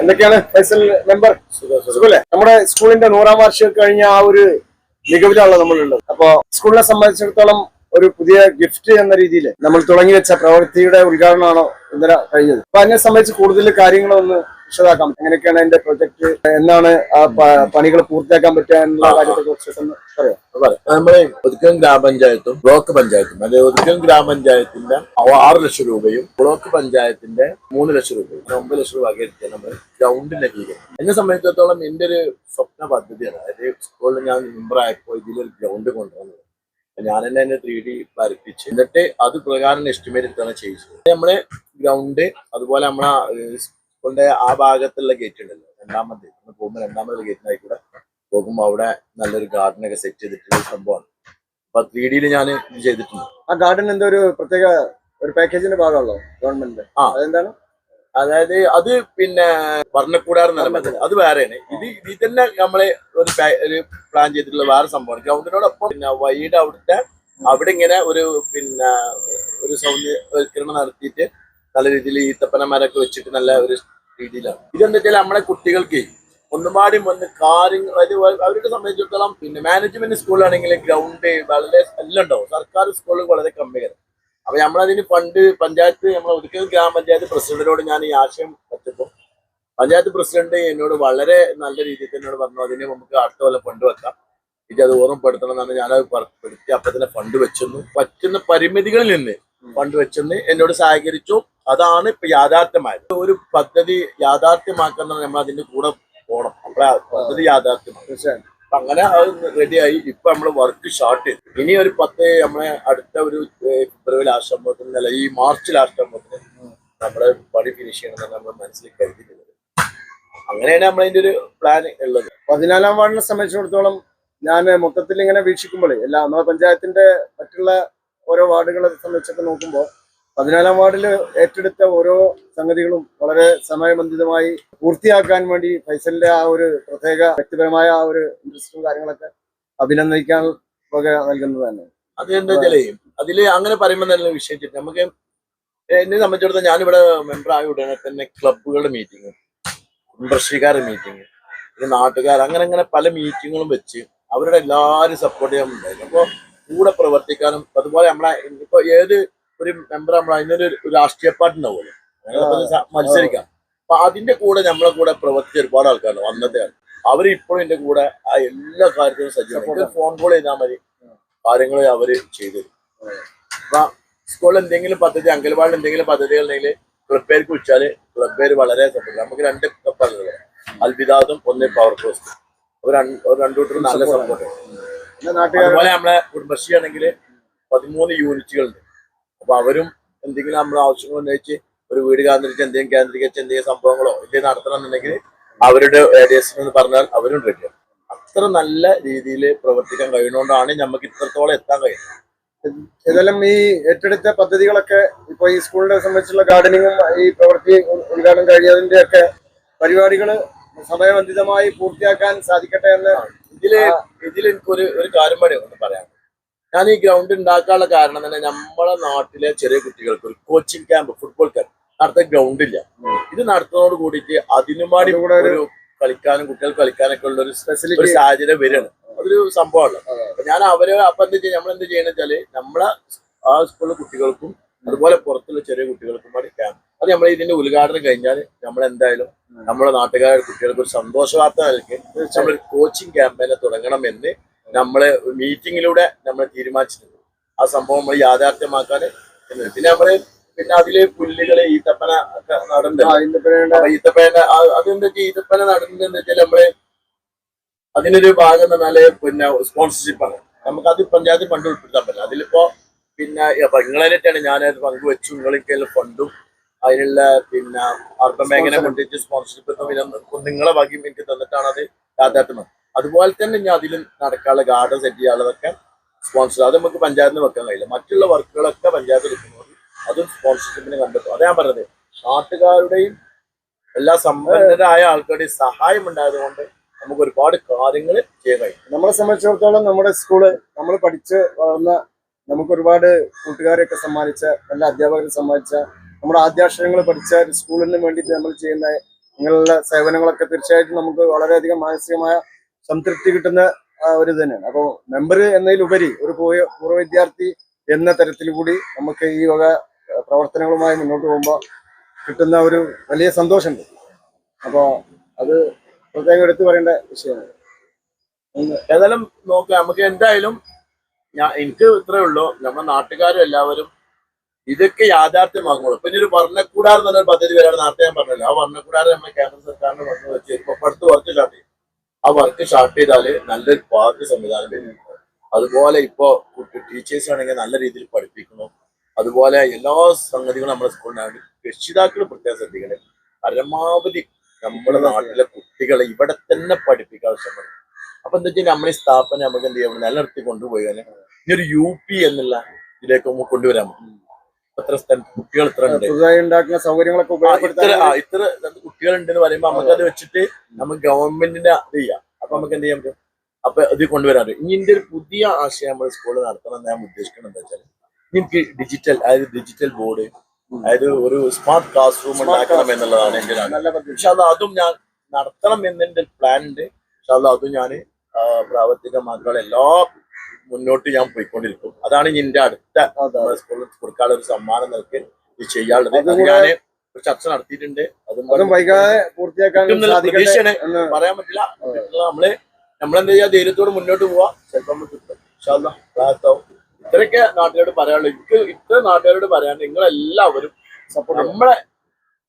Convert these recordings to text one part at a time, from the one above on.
എന്തൊക്കെയാണ്? ഫൈസൽ മെമ്പർ? സുഖല്ലേ? നമ്മുടെ സ്കൂളിന്റെ നൂറാം വാർഷികം കഴിഞ്ഞ ആ ഒരു മികവിലാണല്ലോ നമ്മളുള്ളത്. അപ്പോ സ്കൂളിനെ സംബന്ധിച്ചിടത്തോളം ഒരു പുതിയ ഗിഫ്റ്റ് എന്ന രീതിയിൽ നമ്മൾ തുടങ്ങി വെച്ച പ്രവൃത്തിയുടെ ഉദ്ഘാടനമാണോ ഇന്നലെ കഴിഞ്ഞത്? അപ്പൊ അതിനെ സംബന്ധിച്ച് കൂടുതൽ കാര്യങ്ങളൊന്ന് വിശദാക്കാം എങ്ങനെയൊക്കെയാണ് എന്റെ പ്രൊജക്ട് എന്നാണ് ആ പണികൾ പൂർത്തിയാക്കാൻ പറ്റുക എന്നുള്ള കാര്യത്തെ കുറിച്ച് പറയാം. നമ്മളെ ഒതുക്കം ഗ്രാമപഞ്ചായത്തും ബ്ലോക്ക് പഞ്ചായത്തും അതായത് ഒതുക്കം ഗ്രാമപഞ്ചായത്തിന്റെ ആറ് ലക്ഷം രൂപയും ബ്ലോക്ക് പഞ്ചായത്തിന്റെ മൂന്ന് ലക്ഷം രൂപയും ഒമ്പത് ലക്ഷം രൂപ ആക്കിയിട്ട് നമ്മൾ ഗ്രൗണ്ടിന്റെ കീഴിൽ എന്നെ സംബന്ധിച്ചിടത്തോളം എന്റെ ഒരു സ്വപ്ന പദ്ധതിയാണ്. അതായത് സ്കൂളിൽ ഞാൻ മെമ്പറായപ്പോൾ ഇതിലൊരു ഗ്രൗണ്ട് കൊണ്ടുവന്നത്. ഞാൻ തന്നെ അതിന്റെ ത്രീ ഡി വരപ്പിച്ച് എന്നിട്ട് അത് പ്രകാരം എസ്റ്റിമേറ്റ് എടുത്താണ് ചെയ്തത് നമ്മളെ ഗ്രൗണ്ട് അതുപോലെ നമ്മളെ ഏഹ്, ആ ഭാഗത്തുള്ള ഗേറ്റ് ഉണ്ടല്ലോ രണ്ടാമത്തെ പോകുമ്പോൾ രണ്ടാമത്തെ ഗേറ്റിനായി കൂടെ പോകുമ്പോൾ അവിടെ നല്ലൊരു ഗാർഡനൊക്കെ സെറ്റ് ചെയ്തിട്ടുള്ള സംഭവമാണ്. അപ്പൊ ത്രീ ഡിയിൽ ഞാൻ ഇത് ചെയ്തിട്ടുണ്ട്. ആ ഗാർഡൻ എന്തോ ഒരു പ്രത്യേക ഒരു പാക്കേജിന്റെ ഭാഗമാണല്ലോ ഗവൺമെന്റ് ആ. അതെന്താണ്? അതായത് അത് പിന്നെ ഭരണക്കൂടാറ് നിലമത് അത് വേറെയാണ്. ഇത് ഇതിൽ തന്നെ നമ്മൾ ഒരു ഒരു പ്ലാൻ ചെയ്തിട്ടുള്ള വേറെ സംഭവമാണ്. ഗ്രൗണ്ടിനോടൊപ്പം പിന്നെ വൈഡ് അവിടുത്തെ അവിടെ ഇങ്ങനെ ഒരു പിന്നെ ഒരു സൗന്ദര്യവൽക്കരണം നടത്തിയിട്ട് നല്ല രീതിയിൽ ഈത്തപ്പനമരൊക്കെ വെച്ചിട്ട് നല്ല ഒരു രീതിയിലാണ്. ഇതെന്താ വെച്ചാൽ നമ്മളെ കുട്ടികൾക്ക് ഒന്നുപാടി വന്ന് കാര്യങ്ങൾ അവരുടെ സംബന്ധിച്ചിടത്തോളം പിന്നെ മാനേജ്മെന്റ് സ്കൂളാണെങ്കിൽ ഗ്രൗണ്ട് വളരെ എല്ലാം ഉണ്ടാവും. സർക്കാർ സ്കൂളുകൾ വളരെ കമ്മിയാണ്. അപ്പൊ നമ്മളതിന് പണ്ട് പഞ്ചായത്ത് നമ്മളെ ഒരിക്കൽ ഗ്രാമപഞ്ചായത്ത് പ്രസിഡന്റിനോട് ഞാൻ ഈ ആശയം വെച്ചപ്പോൾ പഞ്ചായത്ത് പ്രസിഡന്റ് എന്നോട് വളരെ നല്ല രീതിയിൽ എന്നോട് പറഞ്ഞു അതിന് നമുക്ക് അടുത്ത കൊല്ലം ഫണ്ട് വെക്കാം. ഇത് അത് ഓർമ്മപ്പെടുത്തണം എന്നാണ് ഞാനത് പെടുത്തി അപ്പൊ തന്നെ ഫണ്ട് വെച്ചെന്നു പറ്റുന്ന പരിമിതികളിൽ നിന്ന് ഫണ്ട് വെച്ചെന്ന് എന്നോട് സഹകരിച്ചു. അതാണ് ഇപ്പൊ യാഥാർത്ഥ്യമായത്. ഒരു പദ്ധതി യാഥാർത്ഥ്യമാക്കുന്ന നമ്മൾ അതിന്റെ കൂടെ പോകണം അപ്പോഴാ പദ്ധതി അപ്പൊ അങ്ങനെ അത് റെഡിയായി. ഇപ്പൊ നമ്മൾ വർക്ക് സ്റ്റാർട്ട് ചെയ്തു. ഇനി ഒരു പത്ത് നമ്മളെ അടുത്ത ഒരു ഫെബ്രുവരി ലാസ്റ്റ് ആകുമ്പോഴത്തേന് അല്ല ഈ മാർച്ച് ലാസ്റ്റ് ആകുമ്പോഴത്തേന് നമ്മുടെ പണി ഫിനിഷ് ചെയ്യണമെന്ന് നമ്മൾ മനസ്സിൽ കരുതിയിട്ടുള്ളത് അങ്ങനെയാണ് നമ്മളതിന്റെ ഒരു പ്ലാൻ ഉള്ളത്. പതിനാലാം വാർഡിനെ സംബന്ധിച്ചിടത്തോളം ഞാൻ മൊത്തത്തിൽ ഇങ്ങനെ വീക്ഷിക്കുമ്പോൾ എല്ലാ നമ്മുടെ പഞ്ചായത്തിന്റെ മറ്റുള്ള ഓരോ വാർഡുകളെ സംബന്ധിച്ചൊക്കെ നോക്കുമ്പോൾ പതിനാലാം വാർഡിൽ ഏറ്റെടുത്ത ഓരോ സംഗതികളും വളരെ സമയബന്ധിതമായി പൂർത്തിയാക്കാൻ വേണ്ടി ഫൈസലിന്റെ ആ ഒരു പ്രത്യേക വ്യക്തിപരമായ ആ ഒരു ഇൻട്രസ്റ്റും കാര്യങ്ങളൊക്കെ അഭിനന്ദിക്കാൻ ഒക്കെ നൽകുന്നത് തന്നെ. അത് എന്താ അങ്ങനെ പറയുമ്പോൾ തന്നെ വിഷയിച്ചിട്ട് നമുക്ക് എന്നെ സംബന്ധിച്ചിടത്തോളം ഞാനിവിടെ മെമ്പർ ആയ ഉടനെ തന്നെ ക്ലബുകളുടെ മീറ്റിംഗ് കുടുംബശ്രീക്കാരുടെ മീറ്റിംഗ് നാട്ടുകാർ അങ്ങനെ അങ്ങനെ പല മീറ്റിങ്ങുകളും വെച്ച് അവരുടെ എല്ലാവരും സപ്പോർട്ട് ചെയ്യാൻ ഉണ്ടായിരുന്നു. അപ്പോൾ കൂടെ പ്രവർത്തിക്കാനും അതുപോലെ നമ്മളെ ഇപ്പൊ ഏത് ഒരു മെമ്പർ നമ്മൾ അതിനൊരു രാഷ്ട്രീയ പാർട്ടി ഉണ്ടാവുമല്ലോ മത്സരിക്കാം. അപ്പൊ അതിന്റെ കൂടെ നമ്മളെ കൂടെ പ്രവർത്തിച്ച ഒരുപാട് ആൾക്കാരുണ്ട് അന്നത്തെ അവർ ഇപ്പോഴും എന്റെ കൂടെ ആ എല്ലാ കാര്യത്തിലും സജ്ജമാണ് ഫോൺ കോൾ ചെയ്താൽ മതി. കാര്യങ്ങൾ അവർ ചെയ്തു തരും. അപ്പൊ സ്കൂളിൽ എന്തെങ്കിലും പദ്ധതി അംഗൻവാടിയിൽ എന്തെങ്കിലും പദ്ധതികൾ ഉണ്ടെങ്കിൽ ക്ലബ് പേർക്ക് വിളിച്ചാൽ ക്ലബ് പേര് വളരെ സപ്പോർട്ട് നമുക്ക് രണ്ട് ക്ലബ്ബാണ് അൽബിദാദും ഒന്ന് പവർ പോസ്റ്റ് ഒരു രണ്ടു കൂട്ടർ നല്ല സപ്പോർട്ട് അതുപോലെ നമ്മളെ കുടുംബശ്രീ ആണെങ്കിൽ പതിമൂന്ന് യൂണിറ്റുകളുണ്ട്. അപ്പൊ അവരും എന്തെങ്കിലും നമ്മൾ ആവശ്യങ്ങൾ ഉന്നയിച്ച് ഒരു വീട് കേന്ദ്രീകരിച്ച് എന്തെങ്കിലും കേന്ദ്രീകരിച്ച് എന്തെങ്കിലും സംഭവങ്ങളോ എന്തെങ്കിലും നടത്തണം എന്നുണ്ടെങ്കിൽ അവരുടെ ഏരിയസ് എന്ന് പറഞ്ഞാൽ അവരും റെഡിയാണ് അത്ര നല്ല രീതിയിൽ പ്രവർത്തിക്കാൻ കഴിയുന്നതുകൊണ്ടാണ് നമുക്ക് ഇത്രത്തോളം എത്താൻ കഴിയുന്നത്. ഏതായാലും ഈ ഏറ്റെടുത്ത പദ്ധതികളൊക്കെ ഇപ്പൊ ഈ സ്കൂളിനെ സംബന്ധിച്ചുള്ള ഗാർഡനിങ്ങും ഈ പ്രവൃത്തി ഉദ്ഘാടനം കഴിഞ്ഞതിന്റെ ഒക്കെ പരിപാടികൾ സമയബന്ധിതമായി പൂർത്തിയാക്കാൻ സാധിക്കട്ടെ എന്ന് ഇതിൽ ഇതിൽ എനിക്കൊരു ഒരു കാര്യം കൂടി ഒന്ന് പറയാം ഞാൻ ഈ ഗ്രൗണ്ട് ഉണ്ടാക്കാനുള്ള കാരണം തന്നെ നമ്മളെ നാട്ടിലെ ചെറിയ കുട്ടികൾക്ക് ഒരു കോച്ചിങ് ക്യാമ്പ് ഫുട്ബോൾ ക്യാമ്പ് നടത്താൻ ഗ്രൗണ്ട് ഇല്ല. ഇത് നടത്തുന്നതോട് കൂടിയിട്ട് അതിനുമാടി കൂടെ ഒരു- കളിക്കാനും കുട്ടികൾ കളിക്കാനൊക്കെ ഉള്ള ഒരു ഒരു ഫെസിലിറ്റി സാഹചര്യം വരികയാണ്. അതൊരു സംഭവമല്ല അപ്പൊ ഞാൻ അവരെ അപ്പൊ എന്ത് ചെയ്യും? നമ്മൾ എന്ത് ചെയ്യണമെന്ന് വെച്ചാൽ നമ്മളെ ആ സ്കൂളിലെ കുട്ടികൾക്കും അതുപോലെ പുറത്തുള്ള ചെറിയ കുട്ടികൾക്കും വേണ്ടി ക്യാമ്പ് അത് നമ്മൾ ഇതിന്റെ ഉദ്ഘാടനം കഴിഞ്ഞാൽ നമ്മൾ എന്തായാലും നമ്മുടെ നാട്ടുകാരുടെ കുട്ടികൾക്ക് ഒരു സന്തോഷവാർത്ത നൽകി നമ്മൾ കോച്ചിങ് ക്യാമ്പയിനെ തുടങ്ങണമെന്ന് നമ്മൾ മീറ്റിങ്ങിലൂടെ നമ്മൾ തീരുമാനിച്ചിട്ടുണ്ട്. ആ സംഭവം നമ്മൾ യാഥാർത്ഥ്യമാക്കാൻ എന്ന്. പിന്നെ നമ്മൾ പിന്നെ അതിൽ പുല്ലുകൾ ഈത്തപ്പന ഒക്കെ നടണ്ട് ഈത്തപ്പന അതെന്താ ഈത്തപ്പന നടന്നത് വെച്ചാൽ നമ്മൾ അതിനൊരു ഭാഗം എന്ന് പറഞ്ഞാൽ പിന്നെ സ്പോൺസർഷിപ്പ് ആണ്. നമുക്ക് അത് പഞ്ചായത്ത് ഫണ്ട് ഉൾപ്പെടുത്താൻ പറ്റില്ല. അതിലിപ്പോ പിന്നെ നിങ്ങളായിട്ടാണ് ഞാൻ പങ്കുവെച്ചു. നിങ്ങൾക്ക് ഫണ്ടും അതിനുള്ള പിന്നെ അർബൻ ബാങ്കിനെ കൊണ്ടിട്ട് സ്പോൺസർഷിപ്പ് നിങ്ങളെ ഭാഗ്യം എനിക്ക് തന്നിട്ടാണ് അത് യാഥാർത്ഥ്യമാണ്. അതുപോലെ തന്നെ ഞാൻ അതിലും നടക്കാനുള്ള ഗാർഡൻ സെറ്റ് ചെയ്യാനുള്ളതൊക്കെ സ്പോൺസർ അത് നമുക്ക് പഞ്ചായത്തിന് വെക്കാൻ കഴിയില്ല. മറ്റുള്ള വർക്കുകളൊക്കെ പഞ്ചായത്ത് എടുക്കുന്നത് അതും സ്പോൺസർഷിപ്പിന് കണ്ടെത്തും. അതാ പറഞ്ഞത്. നാട്ടുകാരുടെയും എല്ലാ സമ്പന്നരായ ആൾക്കാരുടെയും സഹായം ഉണ്ടായതുകൊണ്ട് നമുക്ക് ഒരുപാട് കാര്യങ്ങൾ ചെയ്യാൻ കഴിയും. നമ്മളെ സംബന്ധിച്ചിടത്തോളം നമ്മുടെ സ്കൂൾ നമ്മൾ പഠിച്ച് വളർന്ന നമുക്ക് ഒരുപാട് കൂട്ടുകാരെയൊക്കെ സമ്മാനിച്ച നല്ല അധ്യാപകരെ സമ്മാനിച്ച നമ്മുടെ ആദ്യാക്ഷരങ്ങൾ പഠിച്ച സ്കൂളിന് വേണ്ടിയിട്ട് നമ്മൾ ചെയ്യുന്ന നിങ്ങളുടെ സേവനങ്ങളൊക്കെ തീർച്ചയായിട്ടും നമുക്ക് വളരെയധികം മാനസികമായ സംതൃപ്തി കിട്ടുന്ന ഒരു തന്നെയാണ്. അപ്പോൾ മെമ്പർ എന്നതിലുപരി ഒരു പൂർവ വിദ്യാർത്ഥി എന്ന തരത്തിൽ കൂടി നമുക്ക് ഈ വക പ്രവർത്തനങ്ങളുമായി മുന്നോട്ട് പോകുമ്പോൾ കിട്ടുന്ന ഒരു വലിയ സന്തോഷമുണ്ട്. അപ്പോൾ അത് പ്രത്യേകം എടുത്തു പറയേണ്ട വിഷയമാണ്. ഏതായാലും നോക്കാം. നമുക്ക് എന്തായാലും ഞാൻ എനിക്ക് ഇത്രയേ ഉള്ളൂ. നമ്മുടെ നാട്ടുകാരും എല്ലാവരും ഇതൊക്കെ യാഥാർത്ഥ്യമാകുള്ളൂ പിന്നെ ഒരു ഭരണക്കൂടാർ എന്നൊരു പദ്ധതി വരാണ് നേരത്തെ ഞാൻ പറഞ്ഞല്ലോ ആ വർണക്കൂടാർ നമ്മുടെ കേന്ദ്ര സർക്കാരിന്റെ വന്നു വെച്ച് ഇപ്പൊ അടുത്ത് വർക്ക് സ്റ്റാർട്ട് ആ വർക്ക് സ്റ്റാർട്ട് ചെയ്താൽ നല്ലൊരു പാർക്ക് സംവിധാനം അതുപോലെ ഇപ്പോ ടീച്ചേഴ്സ് ആണെങ്കിൽ നല്ല രീതിയിൽ പഠിപ്പിക്കണം. അതുപോലെ എല്ലാ സംഗതികളും നമ്മുടെ സ്കൂളിനാണ് രക്ഷിതാക്കൾ പ്രത്യേകം ശ്രദ്ധിക്കണേ. പരമാവധി നമ്മുടെ നാട്ടിലെ കുട്ടികളെ ഇവിടെ തന്നെ പഠിപ്പിക്കാൻ ശ്രമിക്കണം. അപ്പൊ എന്താ വെച്ചാൽ നമ്മുടെ ഈ സ്ഥാപനം നമുക്ക് എന്ത് ചെയ്യാം നിലനിർത്തി കൊണ്ടുപോയി ഇനി ഒരു യു പി എന്നുള്ള ഇതിലേക്ക് കൊണ്ടുവരാൻ പറ്റും. എത്ര സ്ഥലത്ത് കുട്ടികൾ ഇത്ര ഉണ്ട്. ഉണ്ടാക്കുന്ന സൗകര്യങ്ങളൊക്കെ ഇത്ര ഇത്ര കുട്ടികൾ ഉണ്ടെന്ന് പറയുമ്പോ നമുക്ക് അത് വെച്ചിട്ട് നമുക്ക് ഗവൺമെന്റിന്റെ ഇത് ചെയ്യാം. അപ്പൊ നമുക്ക് എന്ത് ചെയ്യാൻ പറ്റും അപ്പൊ ഇത് കൊണ്ടുവരാൻ പറ്റും. ഇനി ഇതിന്റെ ഒരു പുതിയ ആശയം നമ്മൾ സ്കൂളിൽ നടത്തണം എന്ന് ഞാൻ ഉദ്ദേശിക്കുന്നത് എന്താ വെച്ചാൽ എനിക്ക് ഡിജിറ്റൽ അതായത് ഡിജിറ്റൽ ബോർഡ് അതായത് ഒരു സ്മാർട്ട് ക്ലാസ് റൂം ഉണ്ടാക്കണം എന്നുള്ളതാണ് എന്റെ പക്ഷെ അത് അതും ഞാൻ നടത്തണം എന്നെ പ്ലാൻ ഉണ്ട്. പക്ഷെ അത് അതും ഞാൻ പ്രാവർത്തികമാക്കാനുള്ള എല്ലാ മുന്നോട്ട് ഞാൻ പോയിക്കൊണ്ടിരിക്കും. അതാണ് നിന്റെ അടുത്ത. സ്കൂളിൽ കൊടുക്കാനുള്ള ഒരു സമ്മാനം നൽകി ഇത് ചെയ്യാനുള്ളത്. ഞാൻ ഒരു ചർച്ച നടത്തിയിട്ടുണ്ട്. അതും വൈകാതെ പൂർത്തിയാക്കാൻ പ്രതീക്ഷയാണ്. പറയാൻ പറ്റില്ല. നമ്മൾ നമ്മളെന്താ ചെയ്യാ? ധൈര്യത്തോട് മുന്നോട്ട് പോവാ. ചിലപ്പോ നമ്മൾ കിട്ടും. ഇത്രയൊക്കെ നാട്ടുകാരോട് പറയാനുള്ളൂ. എനിക്ക് ഇത്ര നാട്ടുകാരോട് പറയാൻ നിങ്ങളെല്ലാവരും സപ്പോർട്ട് നമ്മളെ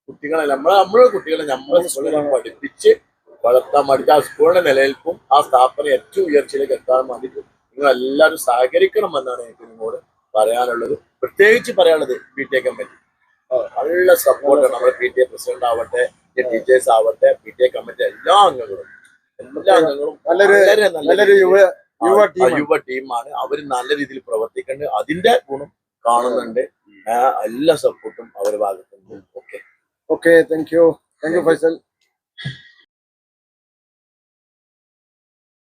കുട്ടികളെ നമ്മളെ നമ്മളെ കുട്ടികളെ നമ്മളെ സ്കൂളിൽ പഠിപ്പിച്ച് വളർത്താൻ വേണ്ടിയിട്ട് ആ സ്കൂളിന്റെ നിലനിൽപ്പും ആ സ്ഥാപനം ഏറ്റവും ഉയർച്ചയിലേക്ക് എത്താൻ വേണ്ടിയിട്ട് നിങ്ങൾ എല്ലാവരും സഹകരിക്കണം എന്നാണ് എനിക്ക് നിങ്ങളോട് പറയാനുള്ളത്. പ്രത്യേകിച്ച് പറയാനുള്ളത് പി ടി എ കമ്മിറ്റി. നല്ല സപ്പോർട്ട് നമ്മുടെ പി ടി എ പ്രസിഡന്റ് ആവട്ടെ ടീച്ചേഴ്സ് ആവട്ടെ പി ടി എ കമ്മിറ്റി എല്ലാ അംഗങ്ങളും. എല്ലാ അംഗങ്ങളും വളരെ നല്ലൊരു യുവ യുവ ടീമാണ്. അവർ നല്ല രീതിയിൽ പ്രവർത്തിക്കുന്നുണ്ട്. അതിന്റെ ഗുണം കാണുന്നുണ്ട്. എല്ലാ സപ്പോർട്ടും അവരുടെ ഭാഗത്തുനിന്ന്. Okay okay thank you thank you Faisal